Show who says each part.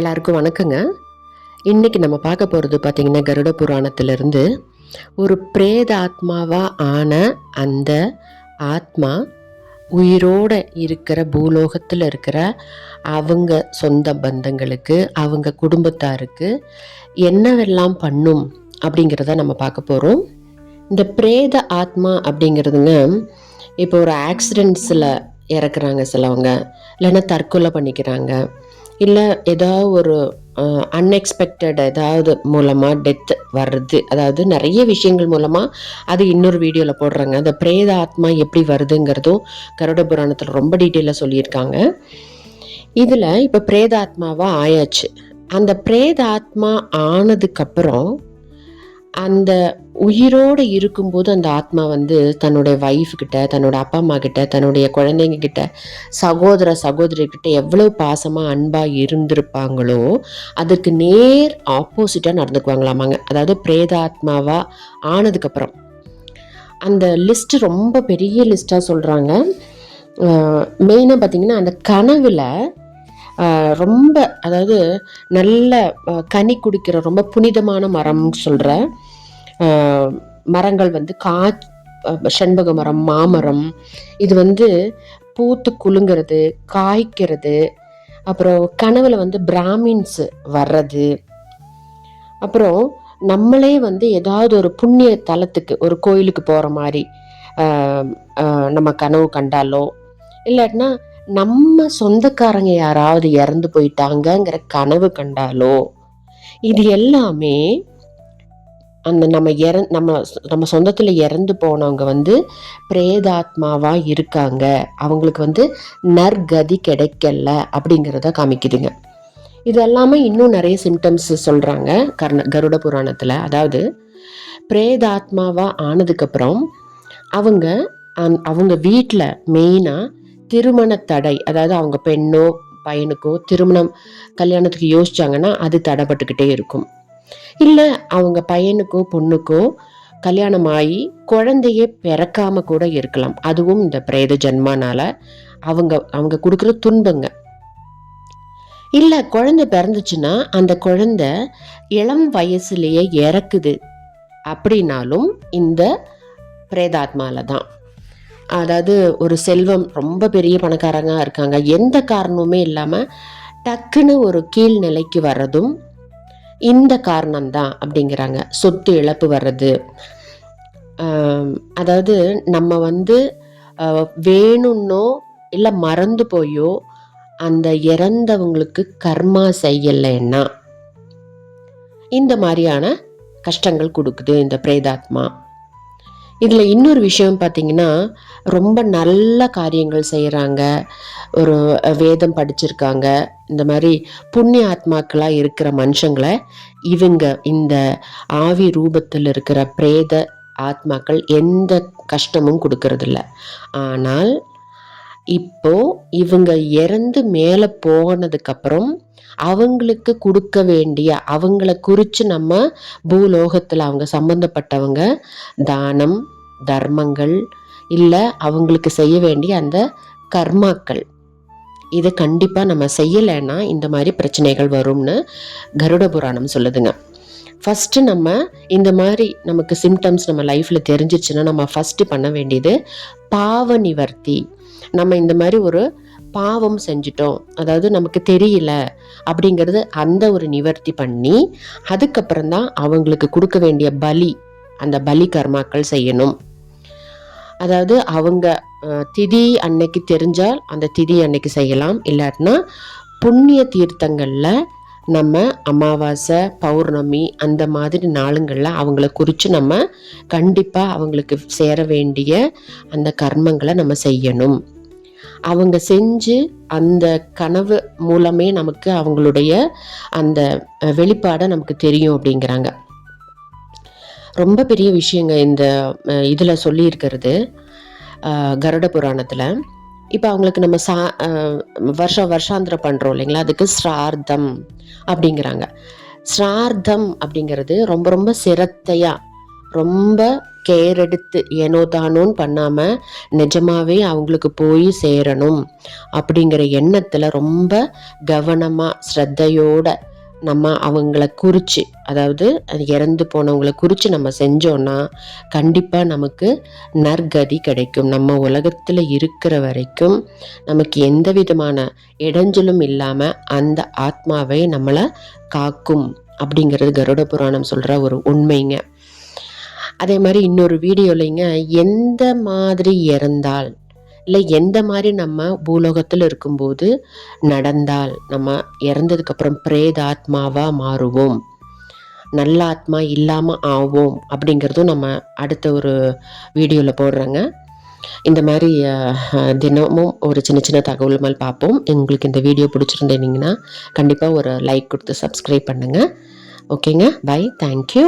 Speaker 1: எல்லாருக்கும் வணக்கங்க. இன்னைக்கு நம்ம பார்க்க போகிறது பார்த்தீங்கன்னா கருட புராணத்திலிருந்து ஒரு பிரேத ஆத்மாவாக ஆன அந்த ஆத்மா உயிரோட இருக்கிற பூலோகத்தில் இருக்கிற அவங்க சொந்த பந்தங்களுக்கு அவங்க குடும்பத்தாருக்கு என்னவெல்லாம் பண்ணும் அப்படிங்கிறத நம்ம பார்க்க போகிறோம் இந்த பிரேத ஆத்மா அப்படிங்கிறதுங்க இப்போ ஒரு ஆக்சிடெண்ட்ஸில் இறக்குறாங்க சிலவங்க இல்லைன்னா தற்கொலை பண்ணிக்கிறாங்க. இல்லை ஏதாவது ஒரு அன்எக்ஸ்பெக்டட் ஏதாவது மூலமாக டெத் வருது அதாவது நிறைய விஷயங்கள் மூலமாக அது இன்னொரு வீடியோவில் போடுறாங்க. அந்த பிரேத ஆத்மா எப்படி வருதுங்கிறதும் கருட புராணத்தில் ரொம்ப டீட்டெயிலாக சொல்லியிருக்காங்க. இதில் இப்போ பிரேதாத்மாவாக ஆயாச்சு. அந்த பிரேத ஆத்மா ஆனதுக்கப்புறம் அந்த உயிரோடு இருக்கும்போது அந்த ஆத்மா வந்து தன்னுடைய ஒய்ஃப் கிட்ட தன்னோட அப்பா அம்மா கிட்ட தன்னுடைய குழந்தைங்க கிட்ட சகோதர சகோதரி கிட்ட எவ்வளவு பாசமாக அன்பாக இருந்திருப்பாங்களோ அதுக்கு நேர் ஆப்போசிட்டாக நடந்துக்குவாங்களாமாங்க. அதாவது பிரேதாத்மாவாக ஆனதுக்கப்புறம். அந்த லிஸ்ட் ரொம்ப பெரிய லிஸ்ட்டாக சொல்கிறாங்க மெயினாக பார்த்தீங்கன்னா அந்த கனவில் ரொம்ப அதாவது நல்ல கனி குடிக்கிற ரொம்ப புனிதமான மரம்னு சொல்கிற மரங்கள் வந்து கா செண்பக மரம் மாமரம் இது வந்து பூத்து குலுங்கிறது காய்க்கிறது அப்புறம் கனவுல வந்து பிராமின்ஸ் வர்றது அப்புறம் நம்மளே வந்து ஏதாவது ஒரு புண்ணிய தலத்துக்கு ஒரு கோயிலுக்கு போகிற மாதிரி நம்ம கனவு கண்டாலோ இல்லாட்டினா நம்ம சொந்தக்காரங்க யாராவது இறந்து போயிட்டாங்கங்கிற கனவு கண்டாலோ இது எல்லாமே அந்த நம்ம இற நம்ம நம்ம சொந்தத்தில் இறந்து போனவங்க வந்து பிரேதாத்மாவாக இருக்காங்க. அவங்களுக்கு வந்து நற்கதி கிடைக்கல அப்படிங்கிறத காமிக்குதுங்க. இது எல்லாமே இன்னும் நிறைய சிம்டம்ஸ் சொல்கிறாங்க கர்ண கருட புராணத்தில். அதாவது பிரேதாத்மாவாக ஆனதுக்கப்புறம் அவங்க அந்- அவங்க வீட்டில் மெயினாக திருமண தடை. அதாவது அவங்க பெண்ணோ பையனுக்கோ திருமணம் கல்யாணத்துக்கு யோசிச்சாங்கன்னா அது தடைப்பட்டுக்கிட்டே இருக்கும். இல்லை அவங்க பையனுக்கோ பொண்ணுக்கோ கல்யாணம் ஆகி குழந்தையே பிறக்காம கூட இருக்கலாம். அதுவும் இந்த பிரேத ஜன்மானால அவங்க அவங்க கொடுக்குற துன்பங்க. இல்லை குழந்தை பிறந்துச்சுன்னா அந்த குழந்தை இளம் வயசுலேயே இறக்குது. அப்படின்னாலும் இந்த பிரேதாத்மால தான் அதாவது ஒரு செல்வம் ரொம்ப பெரிய பணக்காரங்க இருக்காங்க. எந்த காரணமுமே இல்லாமல் டக்குன்னு ஒரு கீழ்நிலைக்கு வர்றதும் இந்த காரணம்தான் அப்படிங்கிறாங்க. சொத்து இழப்பு வர்றது. அதாவது நம்ம வந்து வேணும்னோ இல்லை மறந்து போயோ அந்த இறந்தவங்களுக்கு கர்மா செய்யலைன்னா இந்த மாதிரியான கஷ்டங்கள் கொடுக்குது இந்த பிரேதாத்மா. இதில் இன்னொரு விஷயம் பார்த்தீங்கன்னா ரொம்ப நல்ல காரியங்கள் செய்கிறாங்க ஒரு வேதம் படிச்சிருக்காங்க. இந்த மாதிரி புண்ணிய ஆத்மாக்களாக இருக்கிற மனுஷங்களை இவங்க இந்த ஆவி ரூபத்தில் இருக்கிற பிரேத ஆத்மாக்கள் எந்த கஷ்டமும் கொடுக்கறதில்ல. ஆனால் இப்போ இவங்க இறந்து மேலே போனதுக்கப்புறம் அவங்களுக்கு கொடுக்க வேண்டிய அவங்கள குறித்து நம்ம பூலோகத்தில் அவங்க சம்பந்தப்பட்டவங்க தானம் தர்மங்கள் இல்லை அவங்களுக்கு செய்ய வேண்டிய அந்த கர்மாக்கள். இதை கண்டிப்பாக நம்ம செய்யலைன்னா இந்த மாதிரி பிரச்சனைகள் வரும்னு கருட புராணம் சொல்லுதுங்க. ஃபஸ்ட்டு நம்ம இந்த மாதிரி நமக்கு சிம்டம்ஸ் நம்ம லைஃப்பில் தெரிஞ்சிச்சுன்னா நம்ம ஃபஸ்ட்டு பண்ண வேண்டியது பாவ நிவர்த்தி நம்ம இந்த மாதிரி ஒரு பாவம் செஞ்சிட்டோம். அதாவது நமக்கு தெரியல அப்படிங்கிறது அந்த ஒரு நிவர்த்தி பண்ணி அதுக்கப்புறம் தான் அவங்களுக்கு கொடுக்க வேண்டிய பலி அந்த பலி கர்மாக்கள் செய்யணும். அதாவது அவங்க திதி அன்னைக்கு தெரிஞ்சால் அந்த திதி அன்னைக்கு செய்யலாம். இல்லாட்டினா புண்ணிய தீர்த்தங்களில் நம்ம அமாவாசை பௌர்ணமி அந்த மாதிரி நாளுங்களில் அவங்கள குறித்து நம்ம கண்டிப்பாக அவங்களுக்கு சேர வேண்டிய அந்த கர்மங்களை நம்ம செய்யணும். அவங்க செஞ்சு அந்த கனவு மூலமே நமக்கு அவங்களுடைய அந்த வெளிப்பாடை நமக்கு தெரியும் அப்படிங்கிறாங்க. ரொம்ப பெரிய விஷயங்க இந்த இதில் சொல்லியிருக்கிறது. கருட புராணத்தில். இப்போ அவங்களுக்கு நம்ம சா வருஷம் வருஷாந்திரம் பண்ணுறோம் இல்லைங்களா? அதுக்கு ஸ்ரார்த்தம் அப்படிங்கிறாங்க. ஸ்ரார்த்தம் அப்படிங்கிறது ரொம்ப ரொம்ப சிரத்தையாக ரொம்ப கேர் எடுத்து ஏனோ தானோன்னு பண்ணாமல் நிஜமாகவே அவங்களுக்கு போய் சேரணும் அப்படிங்கிற எண்ணத்தில் ரொம்ப கவனமாக ஸ்ரத்தையோட நம்ம அவங்கள குறித்து அதாவது அது இறந்து போனவங்களை குறித்து நம்ம செஞ்சோன்னா கண்டிப்பாக நமக்கு நற்கதி கிடைக்கும். நம்ம உலகத்தில் இருக்கிற வரைக்கும் நமக்கு எந்த விதமான இடைஞ்சலும் இல்லாமல் அந்த ஆத்மாவை நம்மளை காக்கும் அப்படிங்கிறது கருட புராணம் சொல்கிற ஒரு உண்மைங்க. அதே மாதிரி இன்னொரு வீடியோலைங்க எந்த மாதிரி இறந்தால் இல்லை எந்த மாதிரி நம்ம பூலோகத்தில் இருக்கும்போது நடந்தால் நம்ம இறந்ததுக்கப்புறம் பிரேத ஆத்மாவாக மாறுவோம். நல்ல ஆத்மா இல்லாமல் ஆவோம் அப்படிங்கிறதும் நம்ம அடுத்த ஒரு வீடியோவில் போடுறோங்க. இந்த மாதிரி தினமும் ஒரு சின்ன சின்ன தகவல் மேல் பார்ப்போம். உங்களுக்கு இந்த வீடியோ பிடிச்சிருந்தீங்கன்னா கண்டிப்பாக ஒரு லைக் கொடுத்து சப்ஸ்கிரைப் பண்ணுங்கள் ஓகேங்க பை தேங்க்யூ